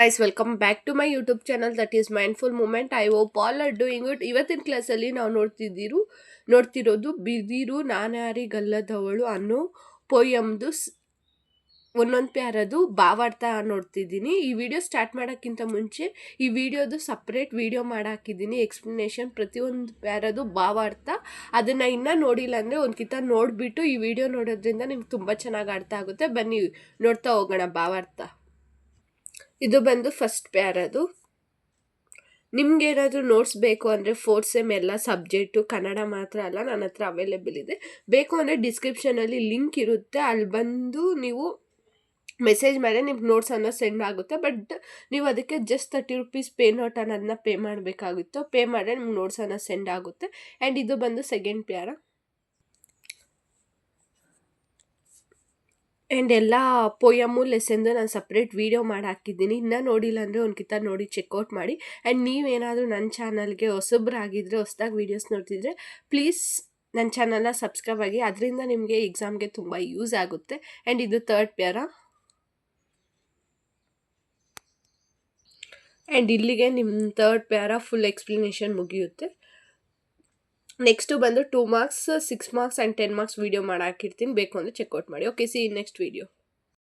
Guys welcome back to my YouTube channel that is mindful moment I hope all are doing it ಇವತ್ತಿನ ಕ್ಲಾಸಲ್ಲಿ ನಾವು ನೋಡ್ತಿದ್ದೀರು. ನೋಡ್ತಿರೋದು ಬಿದಿರು, ನಾನಾರಿ, ಗಲ್ಲದವಳು ಅನ್ನೋ ಪೋಯಮ್ದು ಒಂದೊಂದು ಪ್ಯಾರದು ಭಾವಾರ್ಥ ನೋಡ್ತಿದ್ದೀನಿ. ಈ ವಿಡಿಯೋ ಸ್ಟಾರ್ಟ್ ಮಾಡೋಕ್ಕಿಂತ ಮುಂಚೆ ಈ ವಿಡಿಯೋದು ಸಪ್ರೇಟ್ ವಿಡಿಯೋ ಮಾಡಾಕಿದ್ದೀನಿ. ಎಕ್ಸ್ಪ್ಲನೇಷನ್ ಪ್ರತಿಯೊಂದು ಪ್ಯಾರದು ಭಾವಾರ್ಥ. ಅದನ್ನು ಇನ್ನೂ ನೋಡಿಲ್ಲ ಅಂದರೆ ಒಂದು ಕಿತ್ತ ನೋಡಿಬಿಟ್ಟು ಈ ವಿಡಿಯೋ ನೋಡೋದ್ರಿಂದ ನಿಮ್ಗೆ ತುಂಬ ಚೆನ್ನಾಗಿ ಅರ್ಥ ಆಗುತ್ತೆ. ಬನ್ನಿ ನೋಡ್ತಾ ಹೋಗೋಣ ಭಾವಾರ್ಥ. ಇದು ಬಂದು ಫಸ್ಟ್ ಪ್ಯಾರದು ನಿಮ್ಗೆ ಏನಾದರೂ ನೋಟ್ಸ್ ಬೇಕು ಅಂದರೆ ಫೋರ್ತ್ ಸೆಮ್ ಎಲ್ಲ ಸಬ್ಜೆಕ್ಟು ಕನ್ನಡ ಮಾತ್ರ ಅಲ್ಲ, ನನ್ನ ಹತ್ರ ಅವೈಲೇಬಲ್ ಇದೆ. ಬೇಕು ಅಂದರೆ ಡಿಸ್ಕ್ರಿಪ್ಷನಲ್ಲಿ ಲಿಂಕ್ ಇರುತ್ತೆ ಅಲ್ಲಿ ಬಂದು ನೀವು ಮೆಸೇಜ್ ಮೇಲೆ ನಿಮ್ಗೆ ನೋಟ್ಸ್ ಅನ್ನೋ ಸೆಂಡ್ ಆಗುತ್ತೆ. ಬಟ್ ನೀವು ಅದಕ್ಕೆ just thirty rupees pay note ಅನ್ನೋದನ್ನ ಪೇ ಮಾಡಬೇಕಾಗುತ್ತೆ ಪೇ ಮಾಡಿದ್ರೆ ನಿಮ್ಗೆ ನೋಟ್ಸ್ ಅನ್ನೋ ಸೆಂಡ್ ಆಗುತ್ತೆ. ಆ್ಯಂಡ್ ಇದು ಬಂದು ಸೆಕೆಂಡ್ ಪ್ಯಾರ ಆ್ಯಂಡ್ ಎಲ್ಲ ಪೊಯಮು ಲೆಸನ್ದು ನಾನು ಸಪ್ರೇಟ್ ವೀಡಿಯೋ ಮಾಡಿ ಹಾಕಿದ್ದೀನಿ. ಇನ್ನೂ ನೋಡಿಲ್ಲ ಅಂದರೆ ಒಂದು ಕಿತ್ತ ನೋಡಿ ಚೆಕ್ಔಟ್ ಮಾಡಿ. ಆ್ಯಂಡ್ ನೀವೇನಾದರೂ ನನ್ನ ಚಾನಲ್ಗೆ ಹೊಸಬ್ರಾಗಿದ್ದರೆ ಹೊಸದಾಗಿ ವೀಡಿಯೋಸ್ ನೋಡ್ತಿದ್ರೆ ಪ್ಲೀಸ್ ನನ್ನ ಚಾನಲ್ನ ಸಬ್ಸ್ಕ್ರೈಬ್ ಆಗಿ. ಅದರಿಂದ ನಿಮಗೆ ಎಕ್ಸಾಮ್ಗೆ ತುಂಬ ಯೂಸ್ ಆಗುತ್ತೆ. ಆ್ಯಂಡ್ ಇದು ತರ್ಡ್ ಪ್ಯಾರ ಆ್ಯಂಡ್ ಇಲ್ಲಿಗೆ ನಿಮ್ಮ ತರ್ಡ್ ಪ್ಯಾರ ಫುಲ್ ಎಕ್ಸ್ಪ್ಲನೇಷನ್ ಮುಗಿಯುತ್ತೆ. ನೆಕ್ಸ್ಟು ಬಂದು two marks, six marks, and ten marks video ಮಾಡಿ ಹಾಕಿರ್ತೀನಿ ಬೇಕು ಅಂದರೆ ಚೆಕ್ಔಟ್ ಮಾಡಿ. Okay C next video